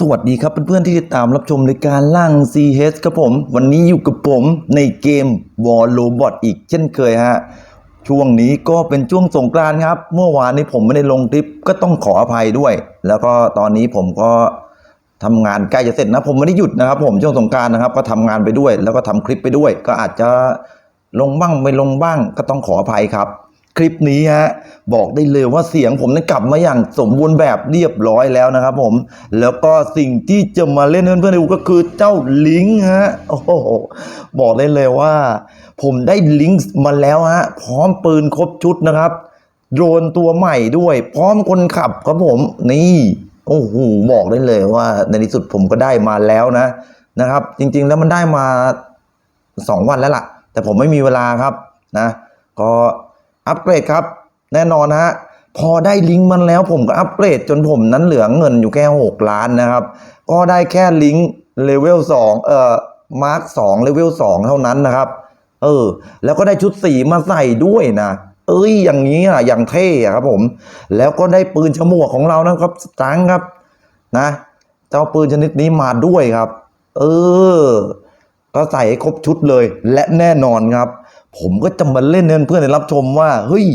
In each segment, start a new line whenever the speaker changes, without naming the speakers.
สวัสดีครับเพื่อนๆที่ติดตามรับชมรายการล่าง CH ครับผม วันนี้อยู่กับผมในเกม War Robot อีกเช่นเคยฮะ ช่วงนี้ก็เป็นช่วงสงกรานต์ครับ เมื่อวานนี้ผมไม่ได้ลงคลิปก็ต้องขออภัยด้วย แล้วก็ตอนนี้ผมก็ทำงานใกล้จะเสร็จนะ ผมไม่ได้หยุดนะครับ ผมช่วงสงกรารนะครับ ก็ทำงานไปด้วย แล้วก็ทำคลิปไปด้วย ก็อาจจะลงบ้างไม่ลงบ้างก็ต้องขออภัยครับ คลิปนี้ฮะบอกได้เลยว่าเสียงผมนั้นกลับมาอย่างสมบูรณ์แบบเรียบร้อยแล้วนะครับผม แล้วก็สิ่งที่จะมาเล่นให้เพื่อนๆดูก็คือเจ้าลิงก์ฮะโอ้โหบอกได้เลยว่า ผมได้ลิงก์มาแล้วฮะพร้อมปืนครบชุดนะครับโดรนตัวใหม่ด้วย พร้อมคนขับครับผมนี่โอ้โหบอกได้เลยว่า ในที่สุดผมก็ได้มาแล้วนะนะครับ จริงๆแล้วมันได้มาสองวันแล้วล่ะ แต่ผมไม่มีเวลาครับนะ ก็ อัปเกรดครับ แน่นอนฮะพอได้ลิงก์มันแล้วผมก็อัปเกรดจนผมนั้นเหลือเงินอยู่แค่ 6 ล้านนะครับ ก็ได้แค่ลิงก์เลเวล2เอ่อมาร์ค2เลเวล2เท่านั้นนะครับ เออ แล้วก็ได้ชุดสีมาใส่ด้วยนะ เอ้ยอย่างนี้อะอย่างเท่อะครับผม แล้วก็ได้ปืนฉมวกของเรานะครับสตังค์ครับ นะ เจ้าปืนชนิดนี้มาด้วยครับ เออ ก็ใส่ให้ครบชุดเลย และแน่นอนครับ ผมก็จะมาเล่นให้เพื่อนๆได้รับชมว่าเฮ้ย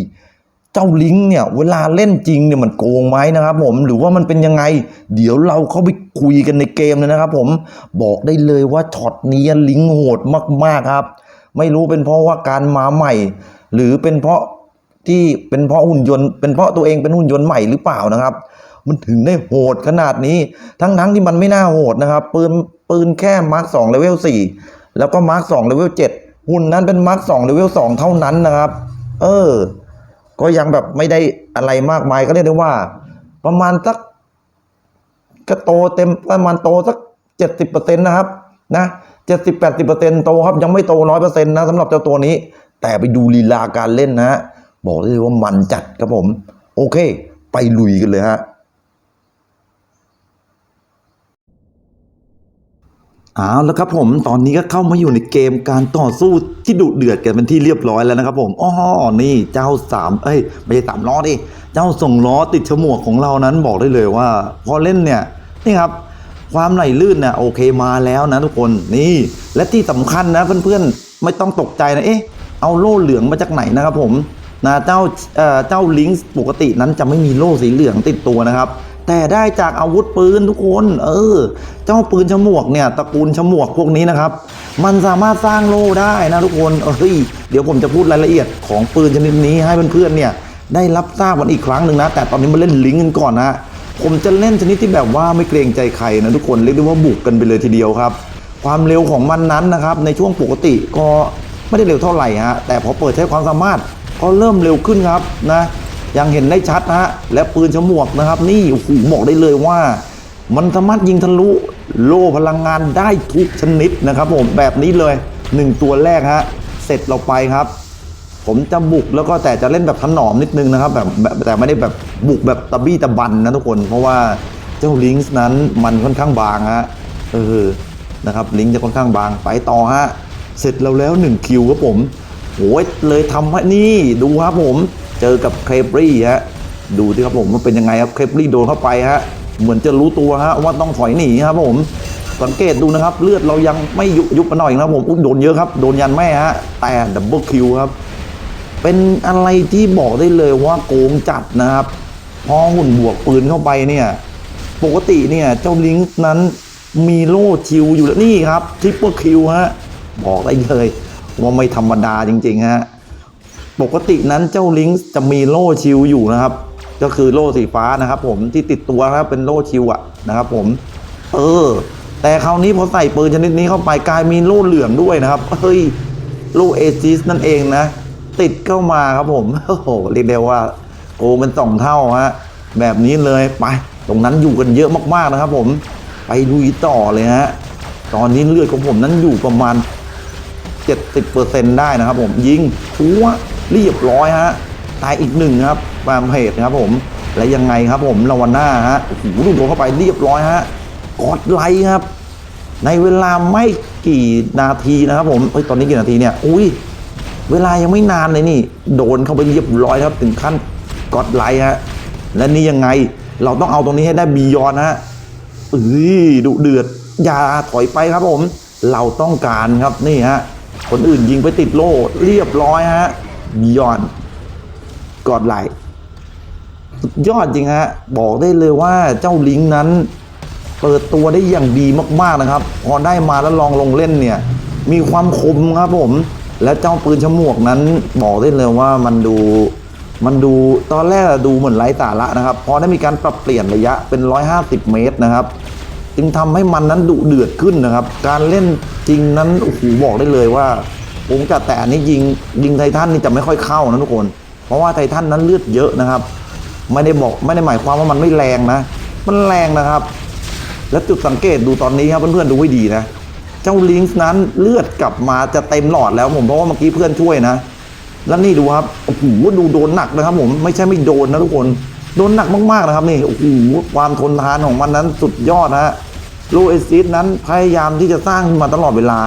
เจ้าลิงเนี่ย เวลาเล่นจริงเนี่ยมันโกงไหมนะครับผมหรือว่ามันเป็นยังไง เดี๋ยวเราเข้าไปคุยกันในเกมเลยนะครับผมบอกได้เลยว่าช็อตนี้ลิงโหดมากๆครับ ไม่รู้เป็นเพราะว่าการมาใหม่ หรือเป็นเพราะที่เป็นเพราะหุ่นยนต์เป็นเพราะตัวเองเป็นหุ่นยนต์ใหม่หรือเปล่านะครับ มันถึงได้โหดขนาดนี้ ทั้งๆที่มันไม่น่าโหดนะครับปืนปืนแค่มาร์คสองเลเวลสี่แล้วก็มาร์คสองเลเวลเจ็ด หุ่นนั้นเป็นมาร์คสองเลเวลสองเท่านั้นนะครับ เออ ก็ยังแบบไม่ได้อะไรมากมายก็เรียกได้ว่า ประมาณสักก็โตเต็มประมาณโตสักเจ็ดสิบเปอร์เซ็นต์นะครับ นะเจ็ดสิบแปดสิบเปอร์เซ็นต์โตครับ ยังไม่โตร้อยเปอร์เซ็นต์นะสำหรับเจ้าตัวนี้ แต่ไปดูลีลาการเล่นนะฮะบอกได้เลยว่ามันจัดครับผม โอเค ไปลุยกันเลยฮะ เอาแล้วครับผมตอนนี้ก็เข้ามาอยู่ในเกมการต่อสู้ที่ดุเดือดกันเป็นที่เรียบร้อยแล้วนะครับผมอ๋อนี่เจ้าสามเอ้ยไม่ใช่สามล้อดิเจ้าส่งล้อติดฉมวกของเรานั้นบอกได้เลยว่า พอเล่นเนี่ยนี่ครับความไหลลื่นเนี่ยโอเคมาแล้วนะทุกคนนี่และที่สำคัญนะเพื่อนๆไม่ต้องตกใจนะเอ๊ะเอาโล่เหลืองมาจากไหนนะครับผมนะเจ้าเอ่อเจ้าลิงส์ปกตินั้นจะไม่มีโล่สีเหลืองติดตัวนะครับ แต่ได้จากอาวุธปืนทุกคน เออ เจ้าปืนฉมวกเนี่ยตระกูลฉมวกพวกนี้นะครับ มันสามารถสร้างโล่ได้นะทุกคนเอ้ยเดี๋ยวผมจะพูดรายละเอียดของปืนชนิดนี้ให้เพื่อนๆเนี่ยได้รับทราบกันอีกครั้งหนึ่งนะ แต่ตอนนี้มาเล่นลิงก์กันก่อนนะผมจะเล่นชนิดที่แบบว่าไม่เกรงใจใครนะทุกคนเรียกได้ว่าบุกกันไปเลยทีเดียวครับ ความเร็วของมันนั้นนะครับ ในช่วงปกติก็ไม่ได้เร็วเท่าไหร่ฮะแต่พอเปิดใช้ความสามารถก็เริ่มเร็วขึ้นครับนะ ยังเห็นได้ชัดนะฮะและปืนฉมวกนะครับ นี่โอ้โหบอกได้เลยว่า มันสามารถยิงทะลุโล่พลังงานได้ทุกชนิดนะครับ ผมแบบนี้เลยหนึ่งตัวแรกฮะเสร็จเราไปครับ ผมจะบุกแล้วก็แต่จะเล่นแบบถนอมนิดนึงนะครับแบบแต่ไม่ได้แบบบุกแบบตะบี้ตะบันนะทุกคน เพราะว่าเจ้าลิงส์นั้นมันค่อนข้างบางฮะเออนะครับลิงส์จะค่อนข้างบางไปต่อฮะเสร็จแล้วแล้วหนึ่งคิวครับผมโอ้ยเลยทำให้นี่ดูครับผม เจอกับเคปรี่ฮะดูที่ครับผมว่าเป็นยังไงครับเคปรี่โดนเข้าไปฮะเหมือนจะรู้ตัวฮะว่าต้องถอยหนีครับผมสังเกตดูนะครับ เลือดเรายังไม่ยุบยุบมาหน่อยนะครับผมอุ๊ยโดนเยอะครับ โดนยันแม่ฮะแต่ดับเบิลคิวครับ เป็นอะไรที่บอกได้เลยว่าโกงจัดนะครับพอหุ่นบวกปืนเข้าไปเนี่ย ปกติเนี่ยเจ้าลิงก์นั้นมีโล่ชิวอยู่แล้วนี่ครับทริปเปิลคิวฮะบอกได้เลยว่าไม่ธรรมดาจริงๆฮะ ปกตินั้นเจ้าลิงก์จะมีโล่ชิวอยู่นะครับ ก็คือโล่สีฟ้านะครับ ผมที่ติดตัวนะครับเป็นโล่ชิวอะนะครับ ผม เออ แต่คราวนี้พอใส่ปืนชนิดนี้เข้าไปกลายมีโล่เหลืองด้วยนะครับเฮ้ยโลูกเอซิสนั่นเองนะติดเข้ามาครับผมโอ้โหเรียกได้ว่าโกงเป็นสองเท่าฮะแบบนี้เลยไป ตรงนั้นอยู่กันเยอะมากๆนะครับ ผมไปลุยต่อเลยฮะตอนนี้เลือดของผมนั้นอยู่ประมาณ70%ได้นะครับผมยิงชัว เรียบร้อยฮะตายอีกหนึ่งครับตามเพจครับผมและยังไงครับผมลาวาน่าฮะโอ้โหลูกโดนเข้าไปเรียบร้อยฮะกดไลค์ครับ ในเวลาไม่กี่นาทีนะครับผมเอ้ยตอนนี้กี่นาทีเนี่ยอุ้ยเวลายังไม่นานเลยนี่ โดนเข้าไปเรียบร้อยครับถึงขั้นกดไลค์ฮะและนี่ยังไงเราต้องเอาตรงนี้ให้ได้บียอนฮะเอ้ยดุเดือดอย่าถอยไปครับผม เราต้องการครับนี่ฮะคนอื่นยิงไปติดโล่เรียบร้อยฮะ ย้อนกอดไหลสุดยอดจริงฮะบอกได้เลยว่าเจ้าลิงนั้น เปิดตัวได้อย่างดีมากๆนะครับ พอได้มาแล้วลองลงเล่นเนี่ย มีความคมครับผม และเจ้าปืนฉมวกนั้นบอกได้เลยว่ามันดูมันดูตอนแรกดูเหมือนไร้สาระนะครับ พอได้มีการปรับเปลี่ยนระยะเป็น 150 เมตรนะครับ จึงทำให้มันนั้นดุเดือดขึ้นนะครับ การเล่นจริงนั้นโอ้โหบอกได้เลยว่า ผมจัดแต่อันนี้ยิงยิงไททันนี่จะไม่ค่อยเข้านะทุกคน เพราะว่าไททันนั้นเลือดเยอะนะครับ ไม่ได้บอกไม่ได้หมายความว่ามันไม่แรงนะ มันแรงนะครับ แล้วจุดสังเกตดูตอนนี้ครับเพื่อนๆดูให้ดีนะเจ้าลิงส์นั้นเลือดกลับมาจะเต็มหลอดแล้วผมเพราะว่าเมื่อกี้เพื่อนช่วยนะ แล้วนี่ดูครับโอ้โหดูโดนหนักนะครับ ผมไม่ใช่ไม่โดนนะทุกคนโดนหนักมากๆนะครับนี่โอ้โหความทนทานของมันนั้นสุดยอดนะฮะโลเอซิสนั้นพยายามที่จะสร้างมาตลอดเวลา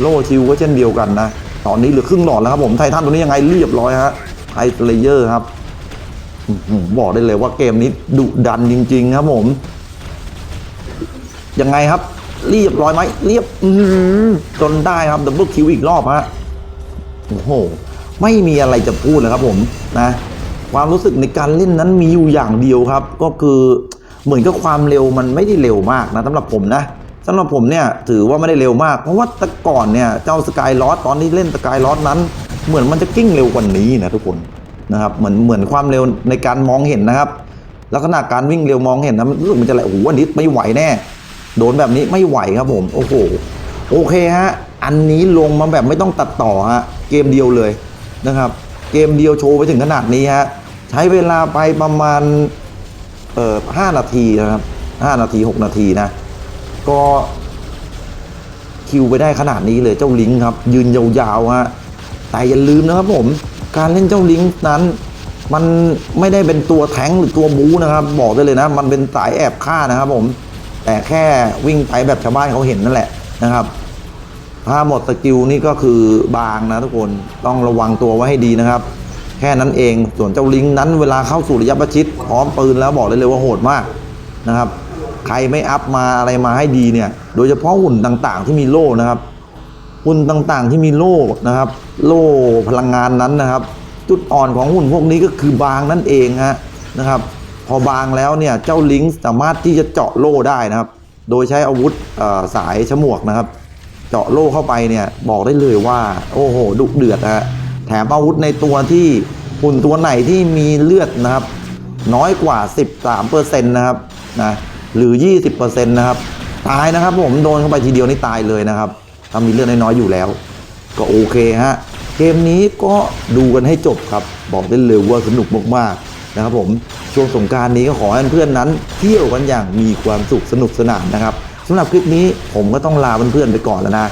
โลชิวก็เช่นเดียวกันนะ ตอนนี้เหลือครึ่งหลอดแล้วครับผมไททันตัวนี้ยังไงเรียบร้อยฮะไทเลเยอร์ครับบอกได้เลยว่าเกมนี้ดุดันจริง ๆ ครับผม ยังไงครับ เรียบร้อยไหมเรียบอืจนได้ครับดับเบิลคิวอีกรอบฮะโอ้โห ไม่มีอะไรจะพูดเลยครับผมนะความรู้สึกในการเล่นนั้นมีอยู่อย่างเดียวครับ ก็คือเหมือนกับความเร็วมันไม่ได้เร็วมากนะสำหรับผมนะ สำหรับผมเนี่ยถือว่าไม่ได้เร็วมาก เพราะว่าแต่ก่อนเนี่ยเจ้าสกายลอสตอนที่เล่นสกายลอสนั้น เหมือนมันจะกิ้งเร็วกว่านี้นะทุกคนนะครับเหมือนเหมือนความเร็วในการมองเห็นนะครับ ลักษณะการวิ่งเร็วมองเห็นนะมันรู้สึกมันจะไหลโอ้โหอันนี้ไม่ไหวแน่ โดนแบบนี้ไม่ไหวครับผมโอ้โหโอเคฮะอันนี้ลงมาแบบไม่ต้องตัดต่อฮะเกมเดียวเลยนะครับเกมเดียวโชว์ไปถึงขนาดนี้ฮะใช้เวลาไปประมาณเอ่อห้านาทีนะครับห้านาทีหกนาทีนะ ก็คิวไปได้ขนาดนี้เลยเจ้าลิงครับ ยืนยาวๆฮะแต่อย่าลืมนะครับผมการเล่นเจ้าลิงนั้น มันไม่ได้เป็นตัวแทงหรือตัวบูนะครับ บอกได้เลยนะ มันเป็นสายแอบฆ่านะครับ ผม แต่แค่วิ่งไปแบบชาวบ้านเขาเห็นนั่นแหละนะครับ ถ้าหมดสกิลนี่ก็คือบางนะทุกคนต้องระวังตัวไว้ให้ดีนะครับ แค่นั้นเองส่วนเจ้าลิงนั้นเวลาเข้าสู่ระยะประชิดพร้อมปืนแล้วบอกได้เลยว่าโหดมากนะครับ ใครไม่อัพมาอะไรมาให้ดีเนี่ย โดยเฉพาะหุ่นต่างๆ ที่มีโล่นะครับหุ่นต่างๆ ที่มีโล่นะครับ โล่พลังงานนั้นนะครับ จุดอ่อนของหุ่นพวกนี้ก็คือบางนั่นเองฮะนะครับ พอบางแล้วเนี่ยเจ้าลิงก์สามารถที่จะเจาะโล่ได้นะครับ โดยใช้อาวุธสายฉมวกนะครับ เจาะโล่เข้าไปเนี่ยบอกได้เลยว่า โอ้โหดุเดือดฮะแถมอาวุธในตัวที่หุ่นตัวไหนที่มีเลือดนะครับ น้อยกว่า 13%นะครับนะ หรือ 20%นะครับ ตายนะครับผมโดนเข้าไปทีเดียวนี่ตายเลยนะครับถ้ามีเลือดน้อยๆอยู่แล้ว ก็โอเคฮะเกมนี้ก็ดูกันให้จบครับ บอกได้เลยว่าสนุกมากๆนะครับผมช่วงสงการนี้ก็ขอให้เพื่อนนั้น เที่ยวกันอย่างมีความสุขสนุกสนานนะครับสำหรับคลิปนี้ผมก็ต้องลาเพื่อนๆไปก่อนแล้วนะ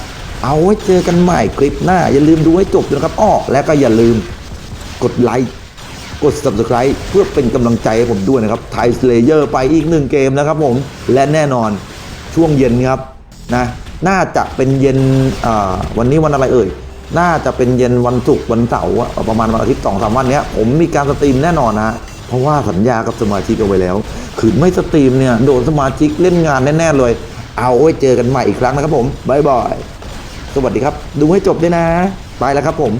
เอาไว้เจอกันใหม่คลิปหน้า อย่าลืมดูให้จบด้วยนะครับอ้อและก็อย่าลืมกดไลค์ ด subscribe เพื่อเป็นกำลังใจให้ผมด้วยนะครับไทยสเลเยอร์ไปอีกหนึ่งเกมนะครับผม และแน่นอนช่วงเย็นครับนะน่าจะเป็นเย็นวันนี้วันอะไรเอ่ย น่าจะเป็นเย็นวันศุกร์วันเสาร์ประมาณวันอาทิตย์สองสามวันนี้ผมมีการสตรีมแน่นอนนะเพราะว่าสัญญากับสมาชิกเอาไว้แล้ว คือไม่สตรีมเนี่ยโดนสมาชิกเล่นงานแน่ๆเลย เอาไว้เจอกันใหม่อีกครั้งนะครับผมบายบาย สวัสดีครับ ดูให้จบด้วยนะ ไปแล้วครับผม